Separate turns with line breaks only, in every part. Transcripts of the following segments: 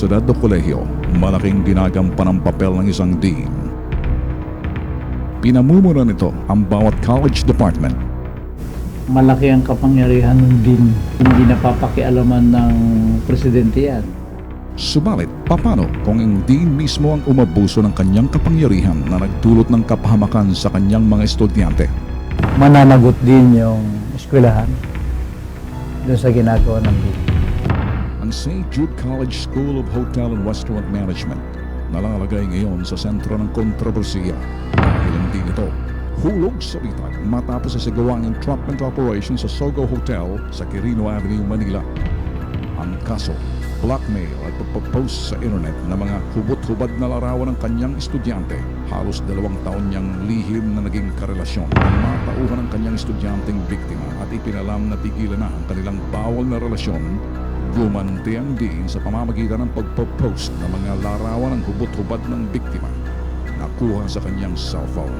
universidad o kolehiyo, malaking ginagampan ang papel ng isang dean. Pinamumura nito ang bawat college department.
malaki ang kapangyarihan ng din hindi napapakialaman ng presidente yan.
Subalit, papano kung ang dean mismo ang umabuso ng kanyang kapangyarihan na nagdulot ng kapahamakan sa kanyang mga estudyante?
Mananagot din yung eskwelahan doon sa ginagawa ng din.
Ang St. Jude College School of Hotel and Restaurant Management nalalagay ngayon sa sentro ng kontrobersiya dahil hindi ito hulog sa bitag matapos sa sigawang entrapment operation sa Sogo Hotel sa Quirino Avenue, Manila. Ang kaso, blackmail at pagpapost sa internet ng mga hubot-hubad na larawan ng kanyang estudyante. Halos dalawang taon niyang lihim na naging karelasyon ang matauhan ng kanyang estudyanteng biktima at ipinalam na tigilan na ang kanilang bawal na relasyon Gumanti ang diin sa pamamagitan ng pagpo-post ng mga larawan ng hubot-hubad ng biktima na kuha sa kanyang cellphone.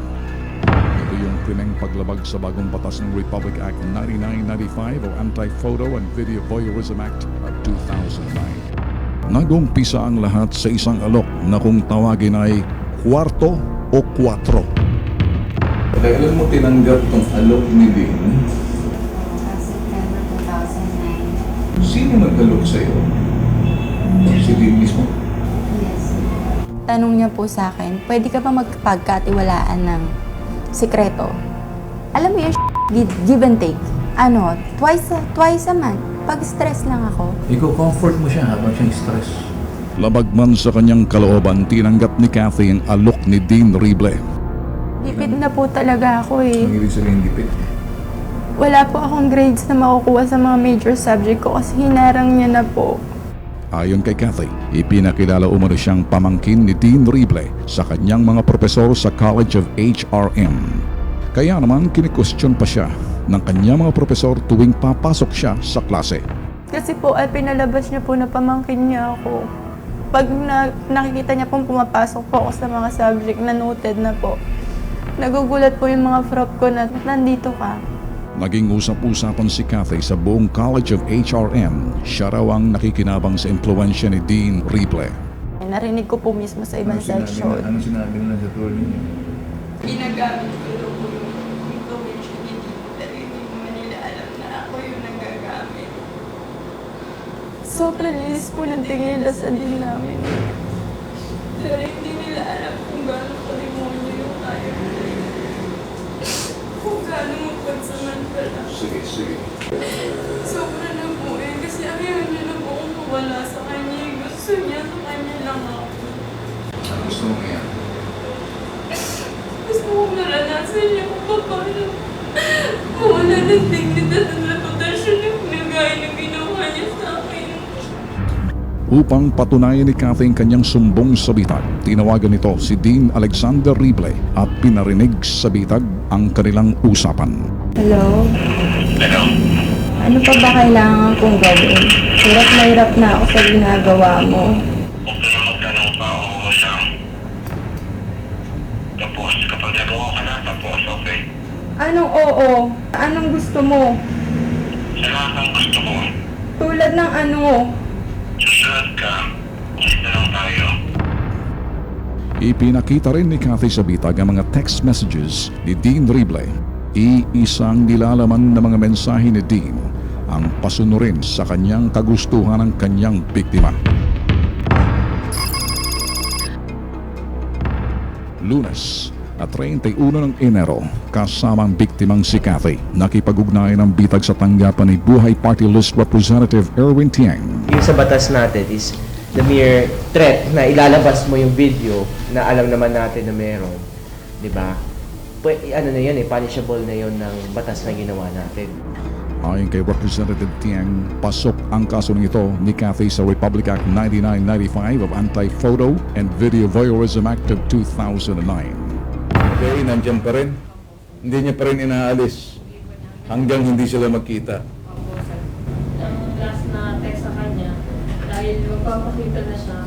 Ito yung krimeng paglabag sa bagong batas ng Republic Act 9995 o Anti-Photo and Video Voyeurism Act of 2009. Nagumpisa ang lahat sa isang alok na kung tawagin ay kwarto o kwatro.
Kailan mo tinanggap tong alok ni Dean?
September 2009.
Sino nag-alok sa'yo? Si Dean mismo?
Yes. Tanong niya po sa akin, pwede ka ba magpagkatiwalaan ng sikreto? Alam mo yung give, give and take. Ano, twice, a- twice a month. Pag stress lang ako,
Iko-comfort mo siya habang siyang stress.
Labag man sa kanyang kalooban, tinanggap ni Kathy ang alok ni Dean Rible.
Dipid na po talaga ako eh.
Ang ibig sabihin dipit.
Wala po akong grades na makukuha sa mga major subject ko kasi hinarang niya na po.
Ayon kay Kathy, ipinakilala umano siyang pamangkin ni Dean Rible sa kanyang mga propesor sa College of HRM. Kaya naman kinikwestiyon pa siya ng kanyang mga propesor tuwing papasok siya sa klase.
Kasi po ay pinalabas niya po na pamangkin niya ako. Pag na, nakikita niya pong pumapasok po ako sa mga subject na noted na po, nagugulat po yung mga prop ko na nandito ka.
Naging usap-usapan si Kathy sa buong College of HRM. Siya raw ang nakikinabang sa impluensya ni Dean Rible.
Narinig ko po mismo sa ibang section.
Ano sinabi nila sa tour ninyo?
Ginagamit ko daw po yung information ni Tito, pero hindi naman nila alam na ako yung nagagamit. Sobrang linis po ng tingin nila sa din namin. Pero hindi nila alam kung gaano kalimonyo yung kaya ko. Kung gaano magpagsamantala.
Sige, sige.
Sobra na po eh, kasi ayaw niya na po akong mawala sa kanya. eh. Gusto niya sa kanya lang ako.
Ano gusto mo yan?
Gusto kong naranasan niya kung paano mawala ng dignidad at reputasyon yung nagaya na ginawa niya sa akin.
Upang patunayan ni Kathy ang kanyang sumbong sa bitag, tinawagan nito si Dean Alexander Rible at pinarinig sa bitag ang kanilang usapan.
Hello? Ano pa ba kailangan kong gawin? Hirap na hirap na ako sa ginagawa mo.
Okay na magtanong pa ako sa tapos kapag nagawa ka na tapos okay
Anong oo? Anong gusto mo?
sa lahat ng gusto ko
Tulad ng ano?
susunod ka na lang tayo
Ipinakita rin ni Kathy sa bitag ang mga text messages ni Dean Rible. Iisang nilalaman ng mga mensahe ni Dean ang pasunurin sa kanyang kagustuhan ng kanyang biktima. Lunes at 31 ng Enero, kasama ang biktimang si Kathy, nakipag-ugnayan ng bitag sa tanggapan ni Buhay Party List Representative Erwin Tiang.
yung sa batas natin is the mere threat na ilalabas mo yung video na alam naman natin na meron, 'di ba? Pwe- ano na 'yun eh, punishable na 'yun ng batas na ginawa natin.
Ayon kay Representative Tiang, pasok ang kaso ng ito ni Cathy sa Republic Act 9995 of Anti-Photo and Video Voyeurism Act of 2009.
Okay, nandiyan pa rin. Hindi niya pa rin inaalis hanggang hindi sila magkita.
Dahil magpapakita na siya,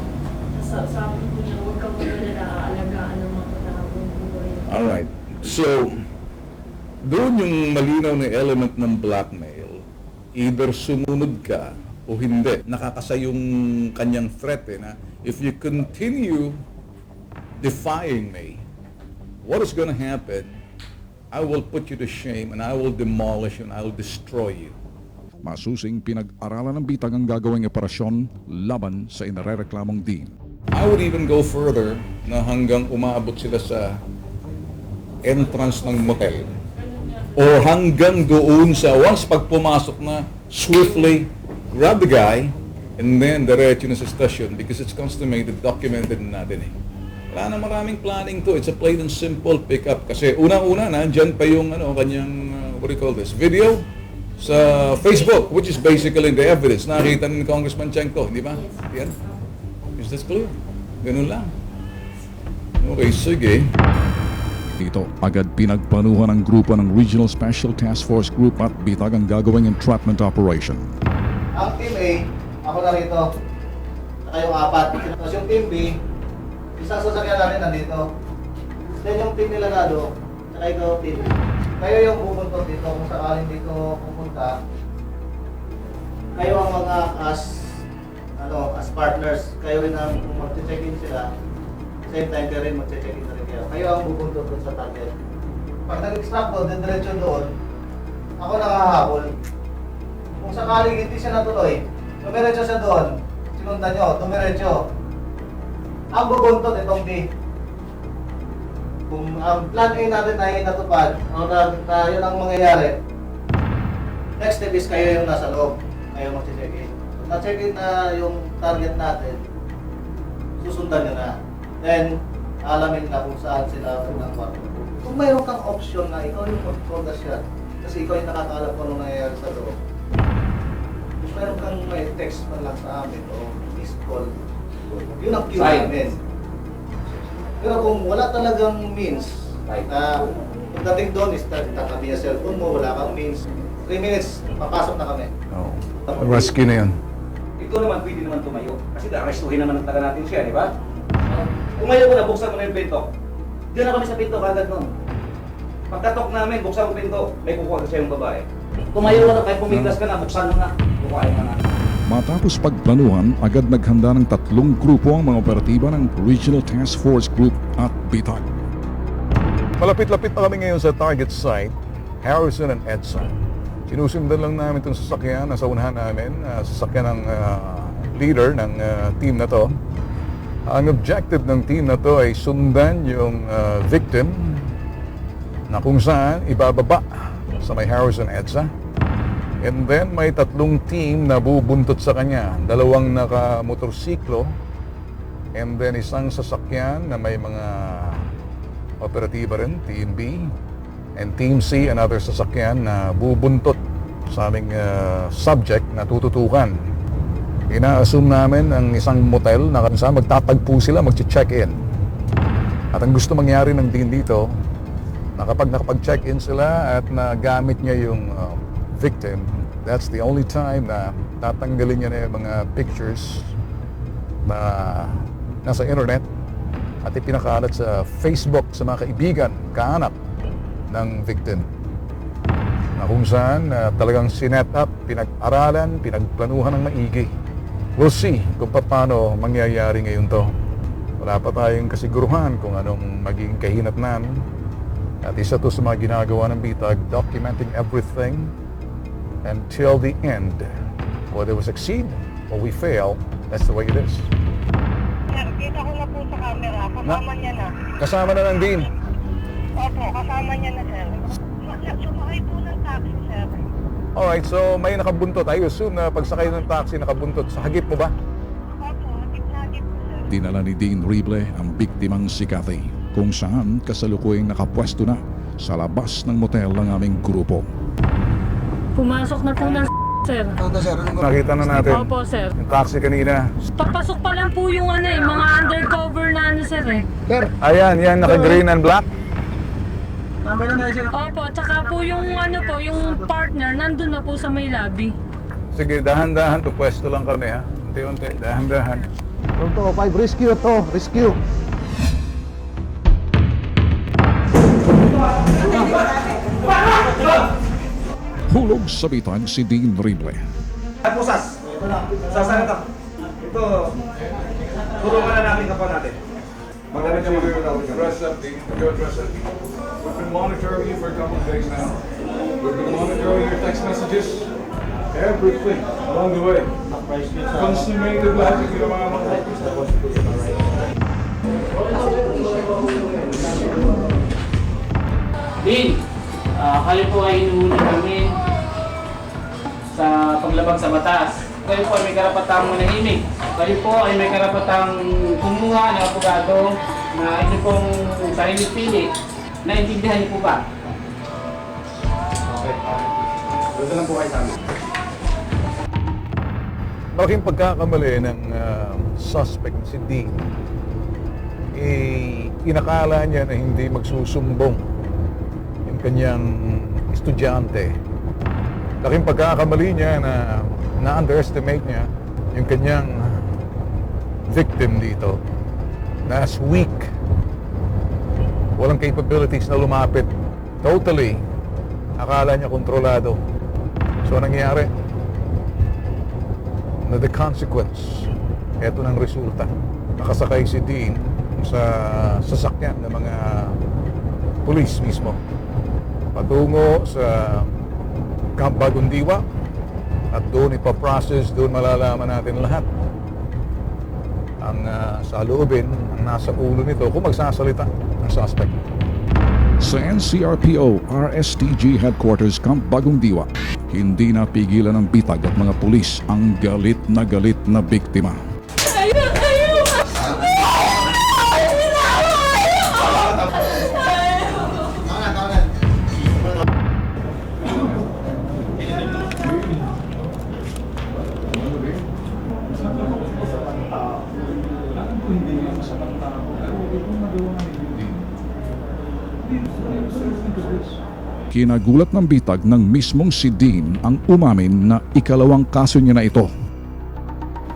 sa sabi ko niya, huwag kang magalala, aalagaan naman ko na habang buhay.
Alright. So, doon yung malinaw na element ng blackmail, either sumunod ka o hindi. Nakakasa yung kanyang threat eh, na if you continue defying me, what is going to happen? I will put you to shame and I will demolish you and I will destroy you.
Masusing pinag-aralan ng bitag ang gagawing operasyon laban sa inarereklamong Dean.
I would even go further na hanggang umabot sila sa entrance ng motel. Or hanggang doon sa once pag pumasok na, swiftly grab the guy and then diretso na sa station because it's consummated, documented na natin eh. Wala na maraming planning to. It's a plain and simple pickup. Kasi unang-una, nandyan pa yung ano, kanyang, uh, what do you call this, video sa Facebook, which is basically the evidence. Nakita ni Congressman Cheng to, hindi ba? Yan. Is this clear? Ganun lang. Okay, sige.
Dito, agad pinagpanuhan ng grupo ng Regional Special Task Force Group at bitag ang gagawing entrapment operation.
Ang team A, ako na rito. Saka yung apat. Tapos yung team B, isang sasakyan natin nandito. Then yung team nila Nado, saka ikaw team. Kayo yung pupunta dito kung sakaling dito pupunta. Kayo ang mga as ano, as partners. Kayo rin ang kung mag-check-in sila. Same time kayo rin mag-check-in na rin kayo. Kayo ang doon sa target. Pag nag-extract ko, diretso doon, ako nakahabol. Kung sakaling hindi siya natuloy, dumiretso siya doon, sinundan nyo, dumiretso. Ang bubuntot itong B. Kung ang plan A natin ay natupad, o na, na yun ang mangyayari, next step is kayo yung nasa loob. Kayo mag-check in. Kung na-check in na yung target natin, susundan nyo na. Then, alamin na kung saan sila ng kwarto. Kung mayroon kang option na ikaw yung mag-control the shot, kasi ikaw yung nakakaalam kung ano nangyayari sa loob, kung meron kang may text man lang sa amin o missed call, yun ang cue namin. Pero kung wala talagang means, na pagdating doon is tatabi yung cellphone mo, wala kang means, 3 minutes, papasok na kami.
Oh. Rescue na yun.
Ito naman pwede naman tumayo. Kasi arestuhin naman ang taga natin siya, di ba? Tumayo ko na, buksan mo na yung pinto.
Diyan na kami sa pinto kagad noon.
Pagkatok namin, buksan mo yung pinto, may kukuha ka sa'yong babae. Tumayo ka na, kahit pumiglas ka na, buksan mo na. Kukuhain ka na.
Matapos pagplanuhan, agad naghanda ng tatlong grupo ang mga operatiba ng Regional Task Force Group at bitag.
Malapit-lapit na kami ngayon sa target site, Harrison and Edson. Sinusundan lang namin itong sasakyan na sa unahan namin, uh, sasakyan ng ah, leader ng ah, team na to. Ang objective ng team na to ay sundan yung ah, victim na kung saan ibababa sa may Harrison EDSA. And then may tatlong team na bubuntot sa kanya. Dalawang naka-motorsiklo and then isang sasakyan na may mga operatiba rin, Team B, and Team C, another sasakyan na bubuntot sa aming uh, subject na tututukan. Ina-assume namin ang isang motel na kung saan magtatagpo sila, mag-check-in. At ang gusto mangyari ng din dito, na kapag nakapag-check-in sila at nagamit niya yung uh, victim, that's the only time na tatanggalin niya na yung mga pictures na nasa internet at ipinakalat sa Facebook sa mga kaibigan, kahanap ng victim. Na kung saan uh, talagang sinet up, pinag-aralan, pinagplanuhan ng maigi. We'll see kung paano mangyayari ngayon to. Wala pa tayong kasiguruhan kung anong magiging kahinatnan. At isa to sa mga ginagawa ng bitag, documenting everything until the end. Whether we succeed or we fail, that's the way it is.
Camera, kasama niya na.
Kasama na ng Dean.
Opo, kasama niya na, sir. Sumakay po ng taxi, sir.
Alright, so may nakabuntot. I assume na pagsakay ng taxi, nakabuntot. Sa hagip mo ba?
Opo, hagip-hagip po, sir.
Dinala ni Dean Rible ang biktimang si Cathy, kung saan kasalukuyang nakapwesto na sa labas ng motel ng aming grupo.
Pumasok na po ng sir.
Nakita na natin.
Opo, sir.
Yung taxi kanina.
Papasok pa lang po yung ano eh, mga undercover na ano, sir eh.
Ayan, yan, naka-green and black.
Opo, tsaka po yung ano po, yung partner, nandun na po sa may lobby.
Sige, dahan-dahan to pwesto lang kami ha. Unti-unti, dahan-dahan.
Pronto, 5 rescue to, rescue.
Hulog sa bitag si Dean Rible.
At pusas. Sasana ka. Ito. Tulungan na natin kapwa natin.
Magamit yung mga dress up, Dean. Go dress up. We've been monitoring you for a couple of days now. We've been monitoring your text messages. Everything along the way. Consummated lahat yung ginawa mo.
Din, ah, kayo po ay inuuna namin sa paglabag sa batas. Kayo po ay may karapatang manahimik. Kayo po ay may karapatang kumuha ng abogado na inyo pong sarili pili. Naintindihan niyo po ba?
Okay. Doon lang po kayo sa amin.
Malaking pagkakamali ng ah, suspect si Dean. Eh, inakala niya na hindi magsusumbong yung kanyang estudyante. Laking pagkakamali niya na na-underestimate niya yung kanyang victim dito na as weak. Walang capabilities na lumapit. Totally. Akala niya kontrolado. So, nangyari? na the consequence. Ito ng resulta. Nakasakay si Dean sa sasakyan ng mga pulis mismo. Patungo sa Camp Bagundiwa at doon ipaprocess, doon malalaman natin lahat ang uh, saloobin, ang nasa ulo nito kung magsasalita ng suspect.
Sa NCRPO RSTG Headquarters Camp Bagong Diwa, hindi napigilan ng bitag at mga pulis ang galit na galit na biktima. Kinagulat ng bitag ng mismong si Dean ang umamin na ikalawang kaso niya na ito.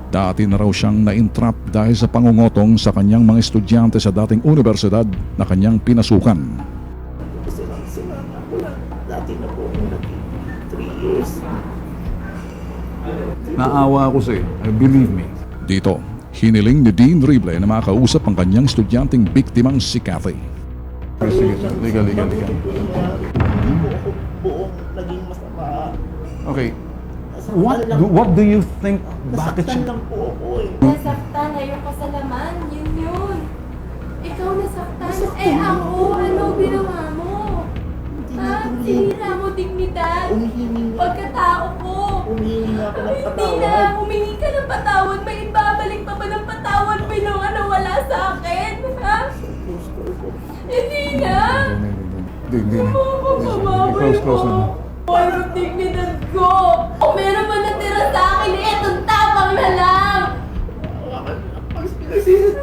Dati na raw siyang na-entrap dahil sa pangungotong sa kanyang mga estudyante sa dating universidad na kanyang pinasukan.
Naawa ako sa'yo. Believe me.
Dito, hiniling ni Dean Rible na makausap ang kanyang estudyanteng biktimang si Kathy.
Sige, sige. Liga, liga, liga.
buong naging masama.
Okay. What do, what do you think? Bakit
Nasaktan
siya?
lang po ako eh.
Nasaktan, ayaw ka sa laman. Yun yun. Ikaw nasaktan. Eh ako, ano ginawa mo? Ha? Sinira mo dignidad.
Umihingi nga,
Pagkatao ko.
umihingi ako ng
Hindi
patawad.
na, humingi ka ng patawad. May ibabalik pa ba ng patawad mo yung ano wala sa akin? Ha?
Close call ko.
Hindi na.
Hindi, hindi.
Mamamatay
Close, close
mo.
na.
Ano dignidad ko? Kung meron man natira sa akin, eh, itong tapang na lang.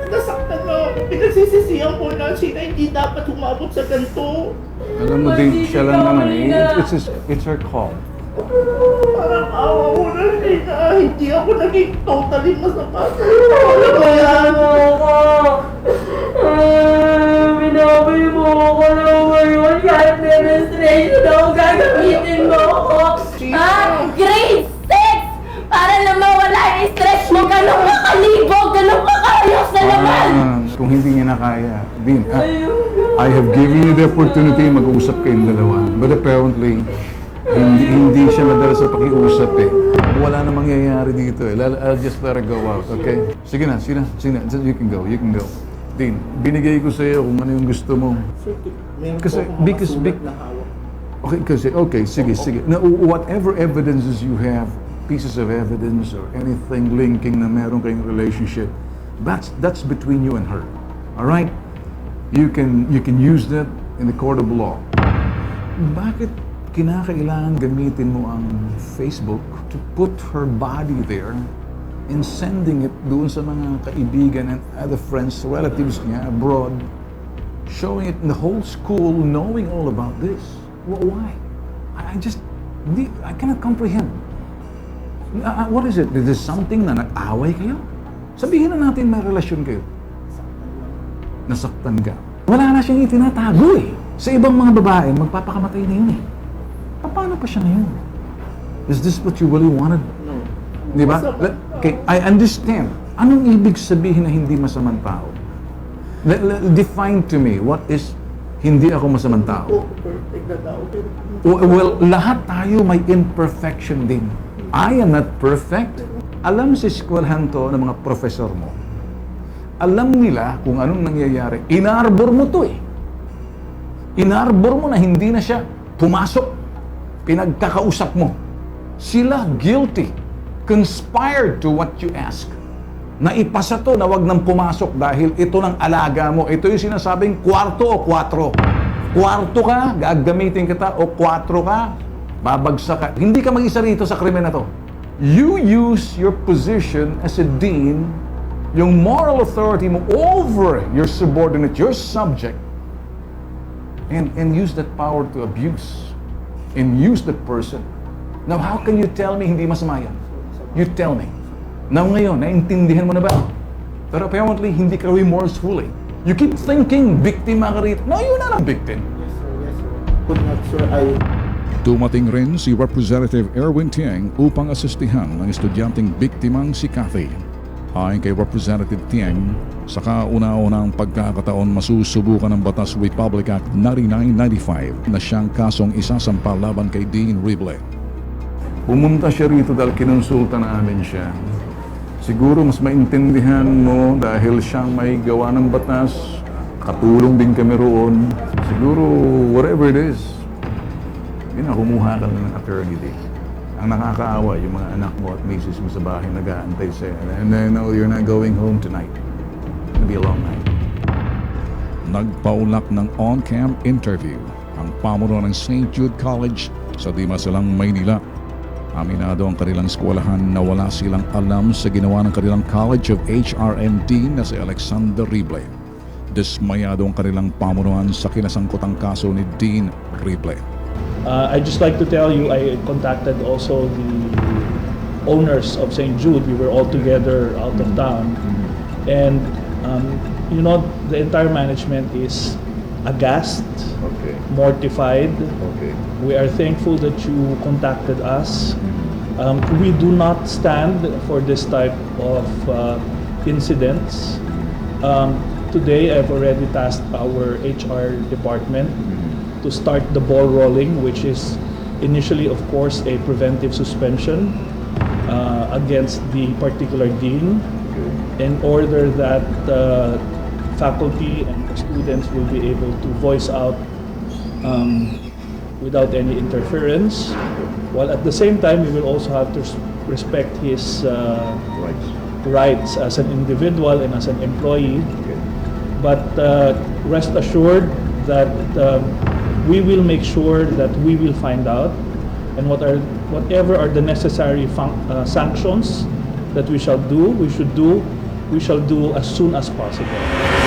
Nasaktan na ako, pinagsisisihan ko na sila hindi dapat humabot sa ganito.
Alam mo din, siya lang naman eh. It's, it's, it's her call.
Parang awa ko na sila. Hindi ako naging totally masama. Ano ba yan?
Binaboy mo ako na ngayon kahit demonstration ako gagamitin mo ako. Ha? Grade 6! Para na mawala yung stress mo, ganun ka kalibo, ganun ka kaayos na naman!
Ah, kung hindi niya na kaya, Dean, ah, I have given you the opportunity mag-usap kayong dalawa. But apparently, hindi, hindi siya madala sa pakiusap eh. Wala na mangyayari dito eh. Lal- I'll just let her go out, okay? Sige na, sige na, sige na. You can go, you can go. Dean, binigay ko sa iyo kung ano yung gusto mo.
Sir, meron
Kasi-
po akong
because- bec-
na hawak.
Okay, kasi, okay, sige, sige. Now, whatever evidences you have, pieces of evidence or anything linking na meron kayong relationship, that's that's between you and her. All right? You can you can use that in the court of law. Bakit kinakailangan gamitin mo ang Facebook to put her body there and sending it doon sa mga kaibigan and other friends, relatives niya abroad, showing it in the whole school, knowing all about this. Wh- Why? I just, I cannot comprehend. Ah, ah, what is it? Is this something na nag-away kayo? Sabihin na natin may relasyon kayo. Nasaktan ka. Wala na siyang itinatago eh. Sa ibang mga babae, magpapakamatay na yun eh. Pa- Paano pa siya ngayon? Is this what you really wanted?
No.
Di ba? Let- Okay, I understand. Anong ibig sabihin na hindi masamang tao? Define to me what is hindi ako masamang tao.
Oh, perfect na tao. Pero
W- Well, lahat tayo may imperfection din. I am not perfect. Alam si eskwelahan to ng mga professor mo. Alam nila kung anong nangyayari. Inarbor mo to eh. Inarbor mo na hindi na siya pumasok. Pinagkakausap mo. Sila guilty. Conspired to what you ask. Naipasa to na wag nang pumasok dahil ito ng alaga mo. Ito yung sinasabing kwarto o kwatro. Kwarto ka, gagamitin kita, o kwatro ka, babagsak ka. Hindi ka mag-isa rito sa krimen na to. You use your position as a dean, yung moral authority mo over your subordinate, your subject, and, and use that power to abuse and use that person. Now, how can you tell me hindi masama yan? You tell me. Now ngayon, naintindihan mo na ba? Pero apparently, hindi ka remorseful eh. You keep thinking, biktima ka rito. No, you're not a victim.
yes sir, yes sir. Could not sir, I
Dumating rin si Representative Erwin Tieng upang asistihan ang estudyanteng biktimang si Kathy. Ayon kay Representative Tieng, sa kauna-unang pagkakataon masusubukan ng Batas Republic Act 9995 na siyang kasong isasampa laban kay Dean Rible.
Pumunta siya rito dahil kinonsulta namin siya. Siguro mas maintindihan mo dahil siyang may gawa ng batas, katulong din kami roon. Siguro whatever it is, yun na, kumuha ka na ng attorney din. Ang nakakaawa, yung mga anak mo at misis mo sa bahay nag-aantay sa'yo. And I know you're not going home tonight. It's be a long night.
Nagpaulak ng on-cam interview ang pamuno ng St. Jude College sa Dimasalang, Maynila. Aminado ang kanilang eskwelahan na wala silang alam sa ginawa ng kanilang College of HRMD na si Alexander Rible. Dismayado ang kanilang pamunuan sa kinasangkotang kaso ni Dean Rible.
Uh, I'd just like to tell you, I contacted also the owners of St. Jude. We were all together out of town. And, um, you know, the entire management is aghast,
Okay.
mortified.
Okay.
We are thankful that you contacted us. Um, we do not stand for this type of uh, incidents. Um, today, I've already tasked our HR department to start the ball rolling, which is initially, of course, a preventive suspension uh, against the particular dean in order that uh, faculty and students will be able to voice out um, without any interference. While at the same time, we will also have to respect his uh,
Rights.
rights as an individual and as an employee. But uh, rest assured that um, we will make sure that we will find out and what are whatever are the necessary fun- uh, sanctions that we shall do, we should do, we shall do as soon as possible.